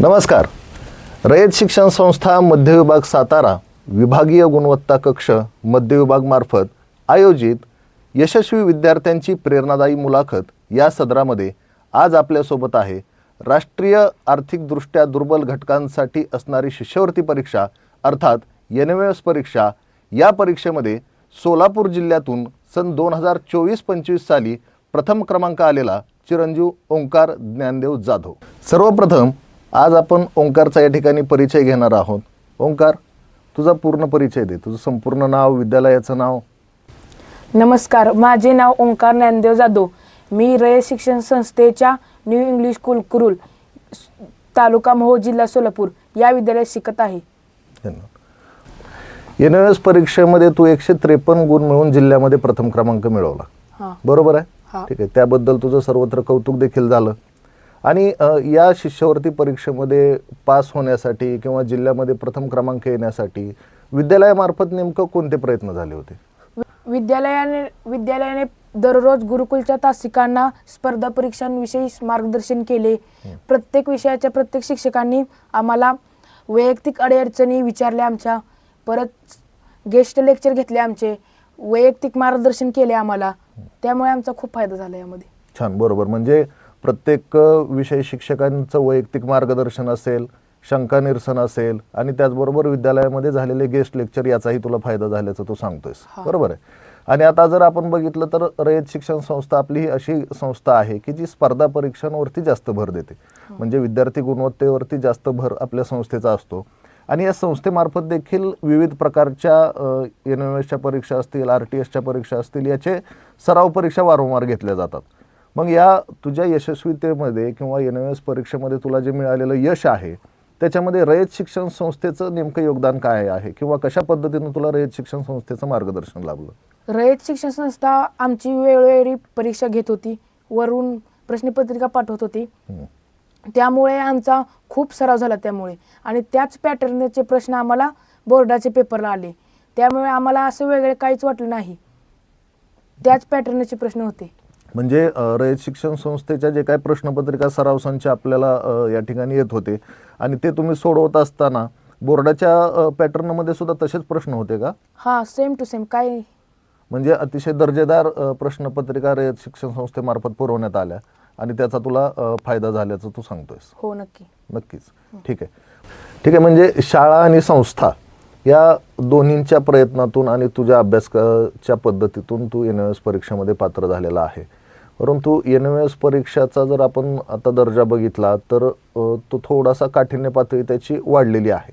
नमस्कार. रयत शिक्षण संस्था मध्य विभाग सातारा विभागीय गुणवत्ता कक्ष मध्य विभाग मार्फत आयोजित यशस्वी विद्यार्थ्यांची प्रेरणादायी मुलाखत या सदरामध्ये आज आपल्यासोबत आहे राष्ट्रीय आर्थिकदृष्ट्या दुर्बल घटकांसाठी असणारी शिष्यवृत्ती परीक्षा अर्थात एन एम एस परीक्षा. या परीक्षेमध्ये सोलापूर जिल्ह्यातून सन दोन हजार चोवीस पंचवीस साली प्रथम क्रमांक आलेला चिरंजीव ओंकार ज्ञानदेव जाधव. सर्वप्रथम आज आपण ओंकारचा या ठिकाणी परिचय घेणार आहोत. ओंकार तुझा पूर्ण परिचय दे. तुझं संपूर्ण नाव विद्यालयाचं नाव. नमस्कार माझे नाव ओंकार ज्ञानदेव जाधव. मी रयत शिक्षण संस्थेच्या न्यू इंग्लिश स्कूल कुरुल तालुका मोहो जिल्हा सोलापूर या विद्यालयात शिकत आहे. धन्यवाद. एन एस परीक्षेमध्ये तू एकशे त्रेपन्न गुण मिळवून जिल्ह्यामध्ये प्रथम क्रमांक मिळवला. बरोबर आहे. ठीक आहे. त्याबद्दल तुझं सर्वत्र कौतुक देखील झालं. आणि या शिष्यवृत्ती परीक्षेमध्ये पास होण्यासाठी किंवा जिल्ह्यामध्ये प्रथम क्रमांक येण्यासाठी विद्यालयामार्फत नेमकं कोणते प्रयत्न झाले होते? विद्यालयाने विद्यालयाने दररोज गुरुकुलच्या तासिकांना स्पर्धा परीक्षांविषयी मार्गदर्शन केले. प्रत्येक विषयाच्या प्रत्येक शिक्षकांनी आम्हाला वैयक्तिक अडचणी विचारल्या आमच्या. परत गेस्ट लेक्चर घेतले आमचे वैयक्तिक मार्गदर्शन केले आम्हाला. त्यामुळे आमचा खूप फायदा झाला यामध्ये. छान बरोबर. म्हणजे प्रत्येक विषय शिक्षकांचं वैयक्तिक मार्गदर्शन असेल शंका निरसन असेल आणि त्याचबरोबर विद्यालयामध्ये झालेले गेस्ट लेक्चर याचाही तुला फायदा झाल्याचं तू सांगतोयस. बरोबर आहे. आणि आता जर आपण बघितलं तर रयत शिक्षण संस्था आपली ही अशी संस्था आहे की जी स्पर्धा परीक्षांवरती जास्त भर देते. म्हणजे विद्यार्थी गुणवत्तेवरती जास्त भर आपल्या संस्थेचा असतो. आणि या संस्थेमार्फत देखील विविध प्रकारच्या एन एम एसच्या परीक्षा असतील आर टी एसच्या परीक्षा असतील याचे सराव परीक्षा वारंवार घेतल्या जातात. मग या तुझ्या यशस्वीतेमध्ये किंवा एन एम एस परीक्षेमध्ये तुला जे मिळालेलं यश आहे त्याच्यामध्ये रयत शिक्षण संस्थेचं नेमकं योगदान काय आहे? किंवा कशा पद्धतीनं तुला रयत शिक्षण संस्थेचं मार्गदर्शन लाभलं रयत शिक्षण संस्था आमची वेळोवेळी परीक्षा घेत होती. वरून प्रश्नपत्रिका पाठवत होती. त्यामुळे आमचा खूप सराव झाला त्यामुळे. आणि त्याच पॅटर्नचे प्रश्न आम्हाला बोर्डाचे पेपरला आले. त्यामुळे आम्हाला असं वेगळे काहीच वाटलं नाही. त्याच पॅटर्नचे प्रश्न होते. म्हणजे रयत शिक्षण संस्थेच्या जे काही प्रश्नपत्रिका सराव संच आपल्याला या ठिकाणी येत होते. आणि ते तुम्ही सोडवत असताना बोर्डाच्या पॅटर्नमध्ये सुद्धा तसेच प्रश्न होते का? हां सेम टू सेम काय म्हणजे अतिशय दर्जेदार प्रश्नपत्रिका रयत शिक्षण संस्थेमार्फत पुरवण्यात आल्या. आणि त्याचा तुला फायदा झाल्याचं तू सांगतोयस. हो नक्की. नक्कीच. ठीक आहे. ठीक आहे म्हणजे शाळा आणि संस्था या दोन्हींच्या प्रयत्नातून आणि तुझ्या अभ्यासच्या पद्धतीतून तू एन एम एस परीक्षेमध्ये पात्र झालेला आहे. परंतु एन एम एस परीक्षाचा जर आपण आता दर्जा बघितला तर तो थोडासा काठिण्य पातळी त्याची वाढलेली आहे.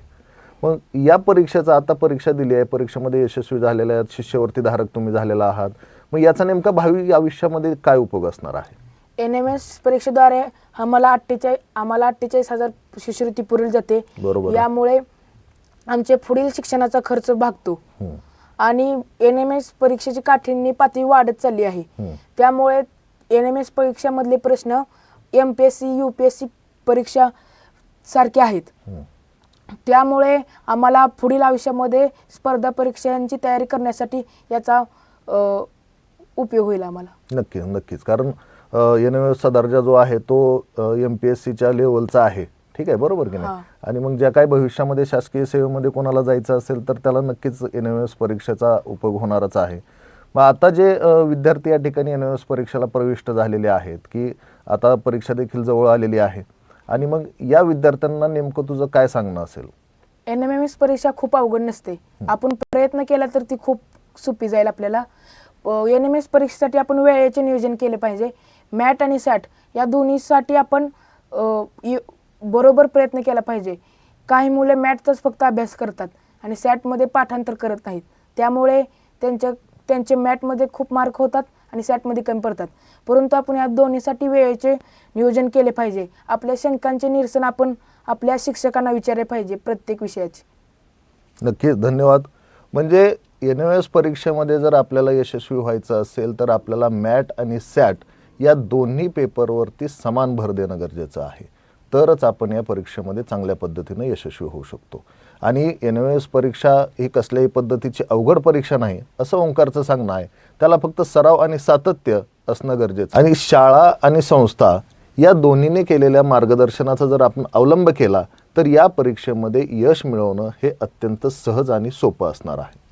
मग या परीक्षेचा आता परीक्षा दिली आहे परीक्षेमध्ये यशस्वी झालेल्या आहेत शिष्यवृत्ती धारक तुम्ही झालेला आहात. मग याचा नेमका भावी आयुष्यामध्ये काय उपयोग असणार आहे? एन एम एस परीक्षेद्वारे आम्हाला अठ्ठेचाळीस आम्हाला अठ्ठेचाळीस हजार शिष्यवृत्ती पुरवली जाते बरोबर आहे. यामुळे आमचे पुढील शिक्षणाचा खर्च भागतो हम्म. आणि एन एम एस परीक्षेची काठिण्य पातळी वाढत चालली आहे हम्म. त्यामुळे एन एम एस परीक्षामधले प्रश्न M P S C U P S C परीक्षा सारखे आहेत हम्म. त्यामुळे आम्हाला पुढील आयुष्यामध्ये स्पर्धा परीक्षांची तयारी करण्यासाठी याचा अ, उपयोग होईल आम्हाला नक्की नक्कीच कारण एन एम एसचा दर्जा जो आहे तो एम पी एस सीच्या लेवलचा आहे. ठीक आहे बरोबर की नाही. आणि मग ज्या काही भविष्यामध्ये शासकीय सेवेमध्ये कोणाला जायचं असेल तर त्याला नक्कीच एन एम एस परीक्षेचा उपयोग होणारच आहे. मग आता जे विद्यार्थी या ठिकाणी एन एम एस परीक्षेला प्रविष्ट झालेले आहेत की आता परीक्षा देखील जवळ आलेली आहे. आणि मग या विद्यार्थ्यांना नेमकं तुझं काय सांगणं असेल? एन एम एम एस परीक्षा खूप अवघड नसते. आपण प्रयत्न केला तर ती खूप सोपी जाईल आपल्याला. एन एम एस परीक्षेसाठी आपण वेळेचे नियोजन केले पाहिजे. मॅट आणि सॅट या दोन्हीसाठी आपण बरोबर प्रयत्न केला पाहिजे. काही मुले मॅटचाच फक्त अभ्यास करतात आणि सॅटमध्ये पाठांतर करत नाहीत. त्यामुळे त्यांच्या त्यांचे मॅटमध्ये खूप मार्क होतात आणि सॅटमध्ये कमी पडतात. परंतु आपण या दोन्हीसाठी वेळेचे नियोजन केले पाहिजे. आपल्या शंकांचे निरसन आपण आपल्या शिक्षकांना विचारले पाहिजे प्रत्येक विषयाचे. नक्कीच धन्यवाद. म्हणजे एन एम एस परीक्षेमध्ये जर आपल्याला यशस्वी व्हायचं असेल तर आपल्याला मॅट आणि सॅट या दोन्ही पेपरवरती समान भर देणं गरजेचं आहे. तरच आपण या परीक्षेमध्ये चांगल्या पद्धतीनं यशस्वी होऊ शकतो. आणि एन ओ एस परीक्षा ही कसल्याही पद्धतीची अवघड परीक्षा नाही असं ओंकारचं सांगणं आहे. त्याला फक्त सराव आणि सातत्य असणं गरजेचं आणि शाळा आणि संस्था या दोन्हीने केलेल्या मार्गदर्शनाचा जर आपण अवलंब केला तर या परीक्षेमध्ये यश मिळवणं हे अत्यंत सहज आणि सोपं असणार आहे.